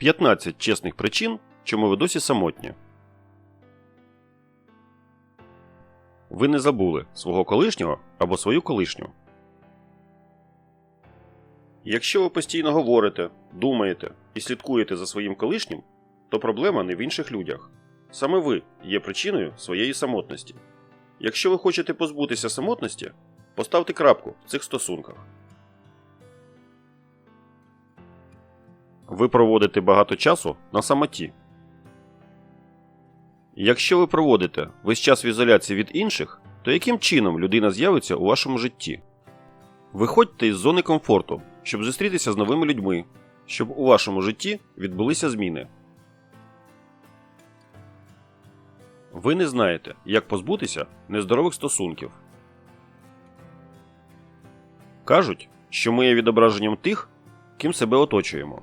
15 чесних причин, чому ви досі самотні. Ви не забули свого колишнього або свою колишню. Якщо ви постійно говорите, думаєте і слідкуєте за своїм колишнім, то проблема не в інших людях. Саме ви є причиною своєї самотності. Якщо ви хочете позбутися самотності, поставте крапку в цих стосунках. Ви проводите багато часу на самоті. Якщо ви проводите весь час в ізоляції від інших, то яким чином людина з'явиться у вашому житті? Виходьте із зони комфорту, щоб зустрітися з новими людьми, щоб у вашому житті відбулися зміни. Ви не знаєте, як позбутися нездорових стосунків. Кажуть, що ми є відображенням тих, ким себе оточуємо.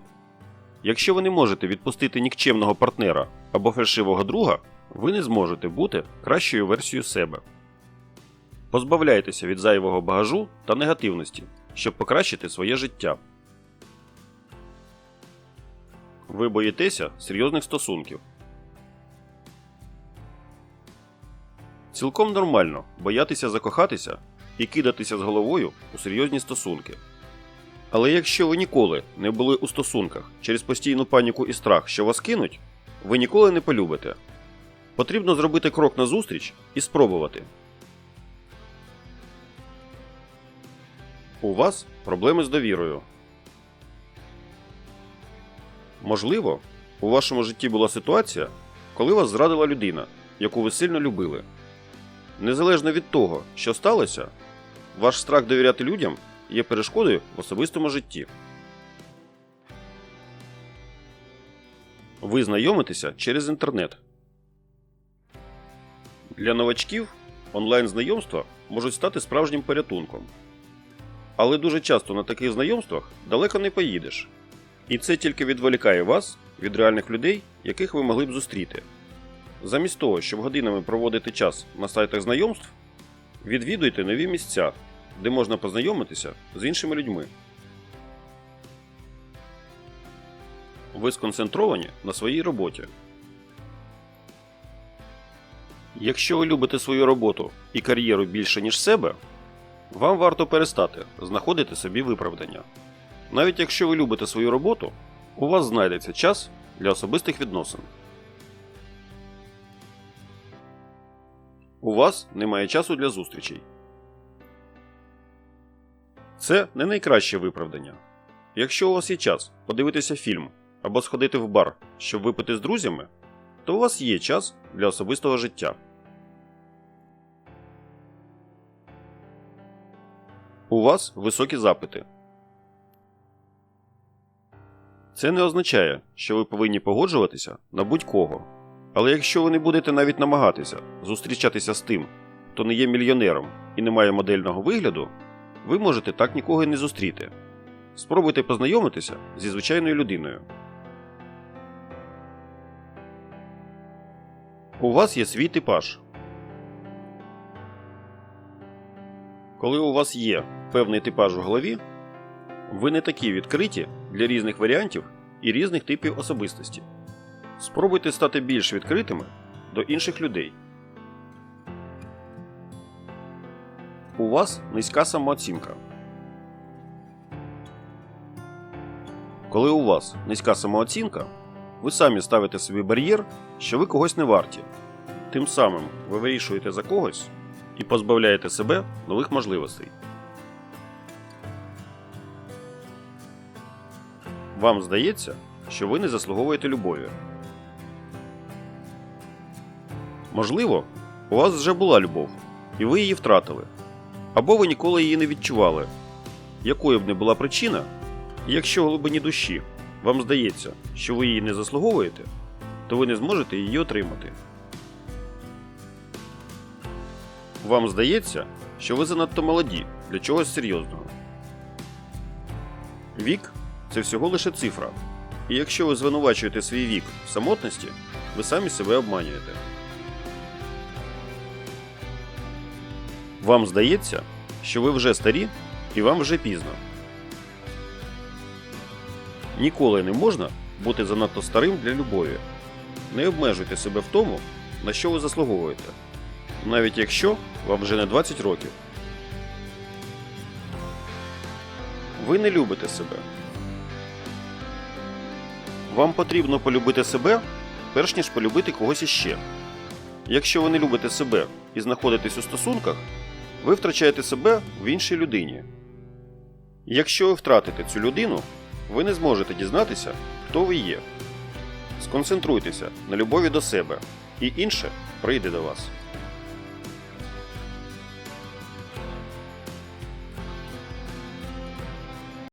Якщо ви не можете відпустити нікчемного партнера або фальшивого друга, ви не зможете бути кращою версією себе. Позбавляйтеся від зайвого багажу та негативності, щоб покращити своє життя. Ви боїтеся серйозних стосунків. Цілком нормально боятися закохатися і кидатися з головою у серйозні стосунки. Але якщо ви ніколи не були у стосунках через постійну паніку і страх, що вас кинуть, ви ніколи не полюбите. Потрібно зробити крок назустріч і спробувати. У вас проблеми з довірою. Можливо, у вашому житті була ситуація, коли вас зрадила людина, яку ви сильно любили. Незалежно від того, що сталося, ваш страх довіряти людям є перешкодою в особистому житті. Ви знайомитеся через інтернет. Для новачків онлайн знайомства можуть стати справжнім порятунком. Але дуже часто на таких знайомствах далеко не поїдеш. І це тільки відволікає вас від реальних людей, яких ви могли б зустріти. Замість того, щоб годинами проводити час на сайтах знайомств, відвідуйте нові місця, де можна познайомитися з іншими людьми. Ви сконцентровані на своїй роботі. Якщо ви любите свою роботу і кар'єру більше, ніж себе, вам варто перестати знаходити собі виправдання. Навіть якщо ви любите свою роботу, у вас знайдеться час для особистих відносин. У вас немає часу для зустрічей. Це не найкраще виправдання. Якщо у вас є час подивитися фільм або сходити в бар, щоб випити з друзями, то у вас є час для особистого життя. У вас високі запити. Це не означає, що ви повинні погоджуватися на будь-кого. Але якщо ви не будете навіть намагатися зустрічатися з тим, хто не є мільйонером і не має модельного вигляду, ви можете так нікого і не зустріти. Спробуйте познайомитися зі звичайною людиною. У вас є свій типаж. Коли у вас є певний типаж у голові, ви не такі відкриті для різних варіантів і різних типів особистості. Спробуйте стати більш відкритими до інших людей. У вас низька самооцінка. Коли у вас низька самооцінка, ви самі ставите собі бар'єр, що ви когось не варті. Тим самим ви вирішуєте за когось і позбавляєте себе нових можливостей. Вам здається, що ви не заслуговуєте любові. Можливо, у вас вже була любов, і ви її втратили. Або ви ніколи її не відчували. Якою б не була причина, якщо в глибині душі вам здається, що ви її не заслуговуєте, то ви не зможете її отримати. Вам здається, що ви занадто молоді для чогось серйозного. Вік це всього лише цифра. І якщо ви звинувачуєте свій вік в самотності, ви самі себе обманюєте. Вам здається, що ви вже старі і вам вже пізно. Ніколи не можна бути занадто старим для любові. Не обмежуйте себе в тому, на що ви заслуговуєте, навіть якщо вам вже не 20 років. Ви не любите себе. Вам потрібно полюбити себе, перш ніж полюбити когось іще. Якщо ви не любите себе і знаходитесь у стосунках, ви втрачаєте себе в іншій людині. Якщо ви втратите цю людину, ви не зможете дізнатися, хто ви є. Сконцентруйтеся на любові до себе, і інше прийде до вас.